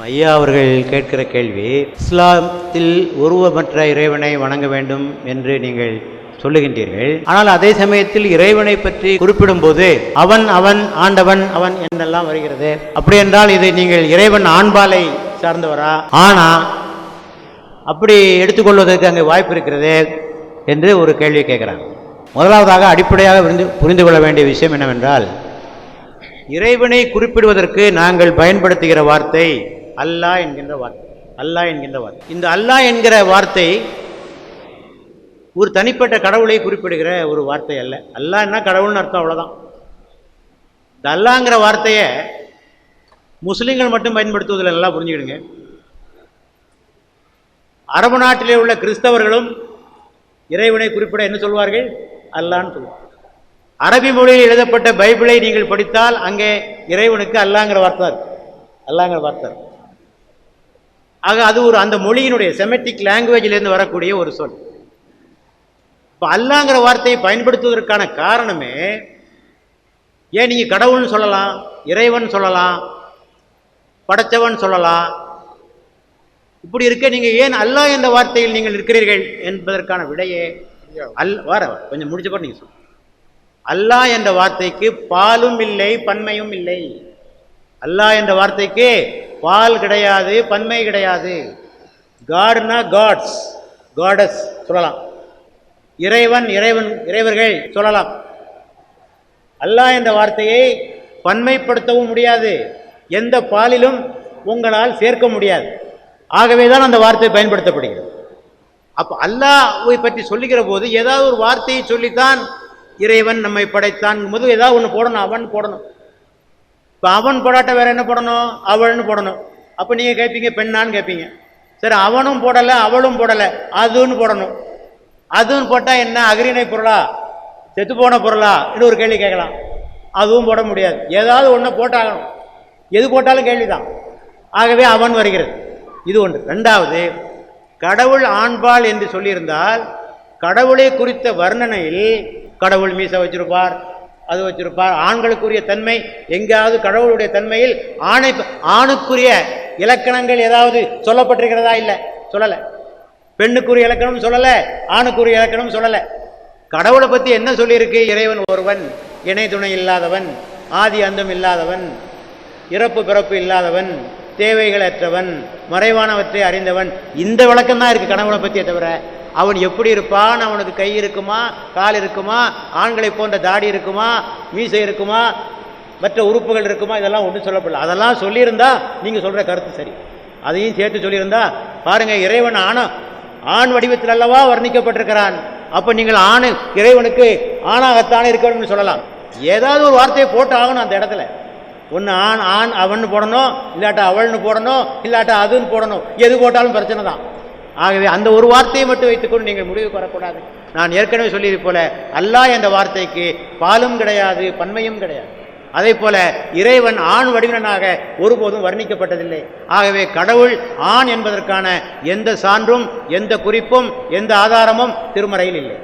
ஐயா அவர்கள் கேட்கிற கேள்வி இஸ்லாத்தில் உருவமற்ற இறைவனை வணங்க வேண்டும் என்று நீங்கள் சொல்லுகின்றீர்கள். ஆனால் அதே சமயத்தில் இறைவனை பற்றி குறிப்பிடும்போது அவன் அவன் ஆண்டவன் அவன் என்றெல்லாம் வருகிறது. அப்படி என்றால் இதை நீங்கள் இறைவன் ஆண்பாலை சார்ந்தவரா? ஆனா அப்படி எடுத்துக்கொள்வதற்கு அங்கே வாய்ப்பு இருக்கிறது என்று ஒரு கேள்வி கேட்குறாங்க முதலாவதாக அடிப்படையாக புரிந்து புரிந்து கொள்ள வேண்டிய விஷயம் என்னவென்றால் இறைவனை குறிப்பிடுவதற்கு நாங்கள் பயன்படுத்துகிற வார்த்தை அல்லா என்கின்ற வார்த்தை. அல்லா என்கின்ற வார்த்தை. இந்த அல்லா என்கிற வார்த்தை ஒரு தனிப்பட்ட கடவுளை குறிப்பிடுகிற ஒரு வார்த்தை அல்ல. அல்லாஹ்னா கடவுள்னு அர்த்தம் அவ்வளோதான் இந்த அல்லாங்கிற வார்த்தையை முஸ்லீம்கள் மட்டும் பயன்படுத்துவதில் நல்லா புரிஞ்சுக்கிடுங்க. அரபு நாட்டிலே உள்ள கிறிஸ்தவர்களும் இறைவனை குறிப்பிட என்ன சொல்வார்கள்? அல்லான்னு சொல்லுவார் அரபி மொழியில் எழுதப்பட்ட பைபிளை நீங்கள் படித்தால் அங்கே இறைவனுக்கு அல்லாங்கிற வார்த்தை இருக்கு. அல்லாங்கிற வார்த்தை இருக்கு. ஆக அது ஒரு அந்த மொழியினுடைய செமெட்டிக் லாங்குவேஜிலேருந்து வரக்கூடிய ஒரு சொல். இப்போ அல்லாங்கிற வார்த்தையை பயன்படுத்துவதற்கான காரணமே ஏன் நீங்கள் கடவுள்னு சொல்லலாம் இறைவன் சொல்லலாம் படைச்சவன் சொல்லலாம் இப்படி இருக்க நீங்கள் ஏன் அல்லாஹ் என்ற வார்த்தையில் நீங்கள் இருக்கிறீர்கள் என்பதற்கான விடையே அல் வர கொஞ்சம் முடிச்ச நீங்கள் நீங்க சொல்லுங்க. என்ற வார்த்தைக்கு பாலும் இல்லை பன்மையும் இல்லை. அல்லா என்ற வார்த்தைக்கு பால் கிடையாது பன்மை கிடையாது. காட்னா காட்ஸ் காடஸ் சொல்லலாம். இறைவன் இறைவன் இறைவர்கள் சொல்லலாம். அல்லாஹ் என்ற வார்த்தையை பன்மைப்படுத்தவும் முடியாது. எந்த பாலிலும் உங்களால் சேர்க்க முடியாது. ஆகவே தான் அந்த வார்த்தை பயன்படுத்தப்படுகிறது. அப்போ அல்லாவை பற்றி சொல்லுகிற போது ஏதாவது ஒரு வார்த்தையை சொல்லித்தான் இறைவன் நம்மை படைத்தான். போது ஏதாவது ஒன்று போடணும் அவன் போடணும். இப்போ அவன் போடாட்ட வேற என்ன போடணும்? அவள்னு போடணும். அப்போ நீங்கள் கேட்பீங்க பெண்ணான்னு கேட்பீங்க சரி அவனும் போடலை அவளும் போடலை அதுன்னு போடணும். அதுன்னு போட்டால் என்ன? அகிரிணை பொருளா? செத்து போன பொருளா? இன்னும் ஒரு கேள்வி கேட்கலாம். அதுவும் போட முடியாது. ஏதாவது ஒன்று போட்டாகணும். எது போட்டாலும் கேள்விதான். ஆகவே அவன் வருகிறது. இது ஒன்று. ரெண்டாவது கடவுள் ஆண்பால் என்று சொல்லியிருந்தால் கடவுளை குறித்த வர்ணனையில் கடவுள் மீசை வச்சிருப்பார் அது வச்சிருப்பார் ஆண்களுக்குரிய தன்மை எங்கேயாவது கடவுளுடைய தன்மையில் ஆணை ஆணுக்குரிய இலக்கணங்கள் ஏதாவது சொல்லப்பட்டிருக்கிறதா? இல்லை. சொல்லலை. பெண்ணுக்குரிய இலக்கணம் சொல்லலை ஆணுக்குரிய இலக்கணம் சொல்லலை. கடவுளை பற்றி என்ன சொல்லியிருக்கு? இறைவன் ஒருவன் இணை துணை இல்லாதவன் ஆதி அந்தம் இல்லாதவன் இறப்பு பிறப்பு இல்லாதவன் தேவைகளற்றவன் மறைவானவற்றை அறிந்தவன். இந்த விளக்கம் தான் இருக்கு கடவுளை பற்றியே தவிர. அவன் எப்படி இருப்பான்? அவனுக்கு கை இருக்குமா? கால் இருக்குமா? ஆண்களை போன்ற தாடி இருக்குமா? மீசை இருக்குமா? மற்ற உறுப்புகள் இருக்குமா? இதெல்லாம் ஒன்றும் சொல்லப்படல. அதெல்லாம் சொல்லியிருந்தா நீங்கள் சொல்கிற கருத்து சரி. அதையும் சேர்த்து சொல்லியிருந்தா பாருங்கள் இறைவன் ஆன ஆண் வடிவத்தில் அல்லவா வர்ணிக்கப்பட்டிருக்கிறான். அப்போ நீங்கள் ஆணு இறைவனுக்கு ஆணாகத்தானே இருக்கணும்னு சொல்லலாம். ஏதாவது ஒரு வார்த்தையை போட்டு ஆகணும் அந்த இடத்துல. ஒன்று ஆண் ஆண் அவன்னு போடணும் இல்லாட்டா அவள்னு போடணும் இல்லாட்டா அதுன்னு போடணும். எது போட்டாலும் பிரச்சனை தான். ஆகவே அந்த ஒரு வார்த்தையை மட்டும் வைத்துக்கொண்டு நீங்கள் முடிவு வரக்கூடாது நான் ஏற்கனவே சொல்லியது போல அல்லாஹ் என்ற வார்த்தைக்கு பாலும் கிடையாது பன்மையும் கிடையாது. அதே போல இறைவன் ஆண் வடிவனாக ஒருபோதும் வர்ணிக்கப்பட்டதில்லை. ஆகவே கடவுள் ஆண் என்பதற்கான எந்த சான்றும் எந்த குறிப்பும் எந்த ஆதாரமும் திருமறையில் இல்லை.